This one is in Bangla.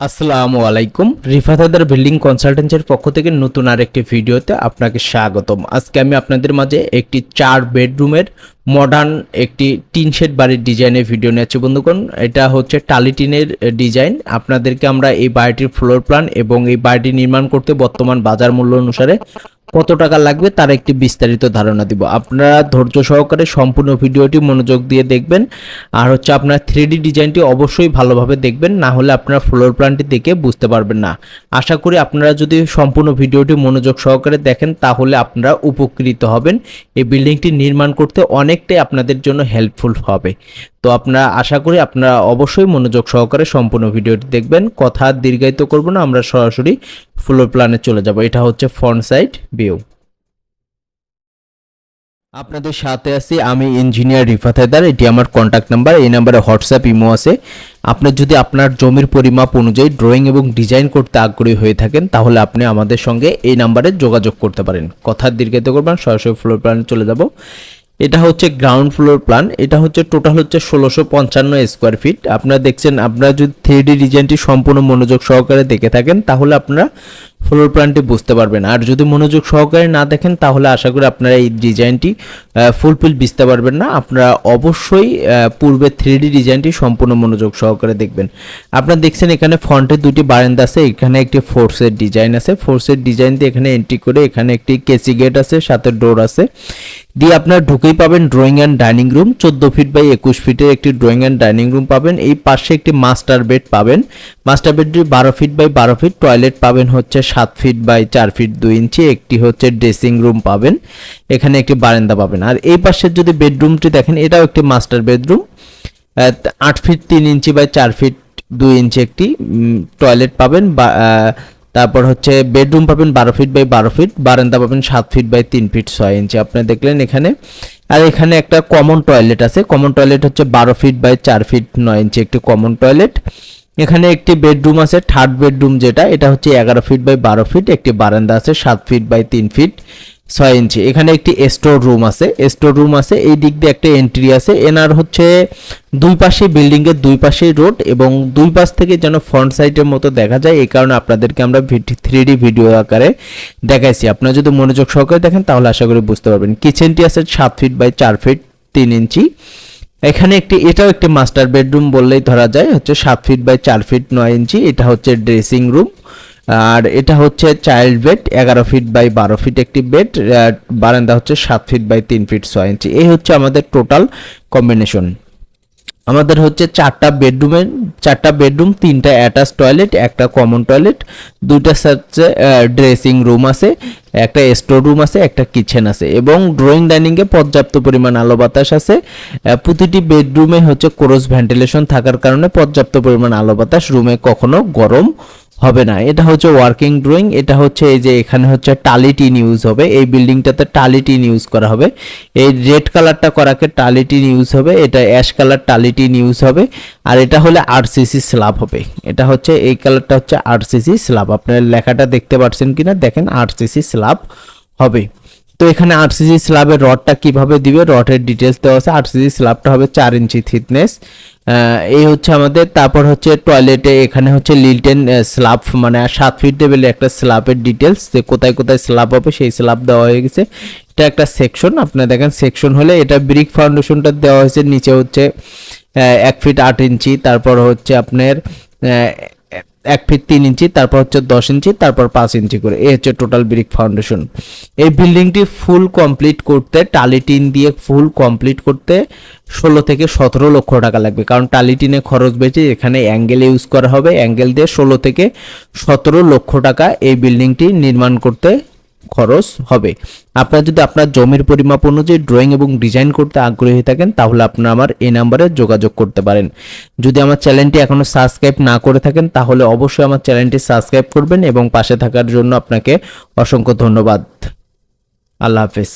আসসালামু আলাইকুম। রিফাতাদার বিল্ডিং কনসালটেন্সির পক্ষ থেকে নতুন আরেকটি ভিডিওতে আপনাকে স্বাগতম। আজকে আমি আপনাদের মাঝে একটি চার বেডরুমের মডার্ন একটি টিন শেড বাড়ির ডিজাইনের ভিডিও নিয়েছি বন্ধুগণ। এটা হচ্ছে টালি টিনের ডিজাইন আপনাদেরকে আমরা এই বাড়িটির ফ্লোর প্ল্যান এবং এই বাড়িটি নির্মাণ করতে বর্তমান বাজার মূল্য অনুসারে কত টাকা লাগবে তার একটি বিস্তারিত ধারণা দিব। আপনারা ধৈর্য সহকারে সম্পূর্ণ ভিডিওটি মনোযোগ দিয়ে দেখবেন। আর হচ্ছে আপনার থ্রি ডিজাইনটি অবশ্যই ভালোভাবে দেখবেন, না হলে আপনারা ফ্লোর প্ল্যানটি দেখে বুঝতে পারবেন না। আশা করি আপনারা যদি সম্পূর্ণ ভিডিওটি মনোযোগ সহকারে দেখেন, তাহলে আপনারা উপকৃত হবেন। এই বিল্ডিংটি নির্মাণ করতে অনেকটাই আপনাদের জন্য হেল্পফুল হবে। তো আপনারা আশা করি আপনারা অবশ্যই মনোযোগ সহকারে সম্পূর্ণ ভিডিওটি দেখবেন। কথা দীর্ঘায়িত করব না, আমরা সরাসরি ফ্লোর প্ল্যানে চলে যাব। এটা হচ্ছে ফ্রন্ট সাইড ভিউ আপনাদের সাথে আছি আমি ইঞ্জিনিয়ার রিফাত হায়দার, এটি আমার কন্ট্যাক্ট নাম্বার এই নাম্বারে হোয়াটসঅ্যাপ ইমো আছে। আপনি যদি আপনার জমির পরিমাপ অনুযায়ী ড্রয়িং এবং ডিজাইন করতে আগ্রহী হয়ে থাকেন, তাহলে আপনি আমাদের সঙ্গে এই নাম্বারে যোগাযোগ করতে পারেন। কথার দীর্ঘায়িত করবেন সরাসরি ফ্লোর প্ল্যানে চলে যাব। এটা হচ্ছে গ্রাউন্ড ফ্লোর প্ল্যান এটা হচ্ছে টোটাল হচ্ছে ষোলোশো পঞ্চান্ন স্কোয়ার ফিট আপনারা দেখছেন, আপনারা যদি থ্রি ডি ডিজাইনটি সম্পূর্ণ মনোযোগ সহকারে দেখে থাকেন, তাহলে আপনারা ফ্লোর প্ল্যানটি বুঝতে পারবেন। আর যদি মনোযোগ সহকারে না দেখেন, তাহলে আশা করি আপনারা এই ডিজাইনটি ফুলফিল বুঝতে পারবেন না। আপনারা অবশ্যই পূর্বে থ্রি ডি ডিজাইনটি সম্পূর্ণ মনোযোগ সহকারে দেখবেন। আপনারা দেখছেন এখানে ফ্রন্টে দুটি বারান্দা আছে, এখানে একটি ফোর্সের ডিজাইন আছে। ফোর্সের ডিজাইন দিয়ে এখানে এন্ট্রি করে এখানে একটি কেসি গেট আছে, সাথে ডোর আছে। দিয়ে আপনার ঢুকেই পাবেন ড্রয়িং অ্যান্ড ডাইনিং রুম চোদ্দ ফিট বাই একুশ ফিটের একটি ড্রয়িং অ্যান্ড ডাইনিং রুম পাবেন। এই পাশে একটি মাস্টার বেড পাবেন। মাস্টার বেডটি বারো ফিট বাই বারো ফিট টয়লেট পাবেন হচ্ছে সাত ফিট বাই চার ফিট দুই ইঞ্চি। একটি হচ্ছে ড্রেসিং রুম পাবেন। এখানে একটি বারান্দা পাবেন। আর এই পাশের যদি বেডরুমটি দেখেন, এটাও একটি মাস্টার বেডরুম আট ফিট তিন ইঞ্চি বাই চার ফিট দুই ইঞ্চি একটি টয়লেট পাবেন। বা তারপর হচ্ছে বেডরুম পাবেন বারো ফিট বাই বারো ফিট বারান্দা পাবেন সাত ফিট বাই তিন ফিট ছয় ইঞ্চি আপনি দেখলেন এখানে। আর এখানে একটা কমন টয়লেট আছে। কমন টয়লেট হচ্ছে বারো ফিট বাই চার ফিট নয় ইঞ্চি একটি কমন টয়লেট এখানে একটি বেডরুম আছে থার্ড বেডরুম যেটা, এটা হচ্ছে এগারো ফিট বাই বারো ফিট একটি বারান্দা আছে, সাত ফিট বাই তিন ফিট ছয় ইঞ্চি। এখানে একটি স্টোর রুম আছে। স্টোর রুম আছে, এই দিক দিয়ে একটা এন্ট্রি আছে। এনার হচ্ছে দুই পাশে বিল্ডিং এর দুই পাশেই রোড এবং দুই পাশ থেকে যেন ফ্রন্ট সাইডের মতো দেখা যায়। এই কারণে আপনাদেরকে আমরা থ্রি ভিডিও আকারে দেখাইছি। আপনারা যদি মনোযোগ সহকারে দেখেন, তাহলে আশা করি বুঝতে পারবেন। কিচেনটি আছে সাত ফিট বাই চার ফিট তিন ইঞ্চি। এখানে একটি, এটাও একটি মাস্টার বেডরুম বললেই ধরা যায়। হচ্ছে সাত ফিট বাই চার ফিট নয় ইঞ্চি। এটা হচ্ছে ড্রেসিং রুম আর এটা হচ্ছে চাইল্ড বেড, এগারো ফিট বাই বারো ফিট একটি বেড বারান্দা হচ্ছে সাত ফিট বাই তিন ফিট ছয় ইঞ্চি। এই হচ্ছে আমাদের টোটাল কম্বিনেশন। আমাদের হচ্ছে চারটা বেডরুমের, চারটা বেডরুম, তিনটা অ্যাটাচ টয়লেট, একটা কমন টয়লেট, দুইটা হচ্ছে ড্রেসিং রুম আছে, একটা স্টোর রুম আছে, একটা কিচেন আছে এবং ড্রয়িং ডাইনিংয়ে পর্যাপ্ত পরিমাণ আলো বাতাস আছে। প্রতিটি বেডরুমে হচ্ছে ক্রস ভেন্টিলেশন থাকার কারণে পর্যাপ্ত পরিমাণ আলো বাতাস রুমে কখনো গরম হবে না। এটা হচ্ছে ওয়ার্কিং ড্রয়িং এটা হচ্ছে এই যে এখানে হচ্ছে টালি টিন ইউজ হবে। এই বিল্ডিংটাতে টালি টিন ইউজ করা হবে। এই রেড কালারটা করাকে টালি টিন ইউজ হবে, এটা অ্যাশ কালার টালি টিন ইউজ হবে। আর এটা হলে আরসিসি স্ল্যাব হবে। এটা হচ্ছে, এই কালারটা হচ্ছে আরসিসি স্ল্যাব আপনার লেখাটা দেখতে পাচ্ছেন কিনা? দেখেন আরসিসি স্ল্যাব হবে। তো এখানে আরসিসি স্ল্যাবের রডটা কীভাবে দিবে? রডের ডিটেলস দেওয়া আছে। আরসিসি স্ল্যাবটা হবে চার ইঞ্চি থিকনেস এই হচ্ছে আমাদের। তারপর হচ্ছে টয়লেটে এখানে হচ্ছে লিলটেন স্ল্যাব মানে সাত ফিট লেভেলের একটা স্ল্যাবের ডিটেলস যে কোথায় কোথায় স্ল্যাব হবে সেই স্ল্যাব দেওয়া হয়ে গেছে। এটা একটা সেকশন আপনারা দেখেন সেকশন হলে এটা ব্রিক ফাউন্ডেশনটা দেওয়া হয়েছে, নিচে হচ্ছে এক ফিট আট ইঞ্চি, তারপর হচ্ছে আপনার এক ফিট তিন ইঞ্চি, তারপর হচ্ছে দশ ইঞ্চি, তারপর পাঁচ ইঞ্চি করে। এই হচ্ছে টোটাল ব্রিক ফাউন্ডেশন এই বিল্ডিংটি ফুল কমপ্লিট করতে, টালি টিন দিয়ে ফুল কমপ্লিট করতে ষোলো থেকে সতেরো লক্ষ টাকা লাগবে। কারণ টালি টিনে খরচ বেশি, এখানে অ্যাঙ্গেল ইউজ করা হবে। অ্যাঙ্গেল দিয়ে ষোলো থেকে সতেরো লক্ষ টাকা এই বিল্ডিংটি নির্মাণ করতে খরচ হবে। আপনার যদি আপনার জমির পরিমাপ অনুযায়ী ড্রয়িং এবং ডিজাইন করতে আগ্রহী থাকেন, তাহলে আপনারা আমার এই নাম্বারে যোগাযোগ করতে পারেন। যদি আমার চ্যানেলটি এখনও সাবস্ক্রাইব না করে থাকেন, তাহলে অবশ্যই আমার চ্যানেলটি সাবস্ক্রাইব করবেন এবং পাশে থাকার জন্য আপনাকে অসংখ্য ধন্যবাদ। আল্লাহ হাফেজ।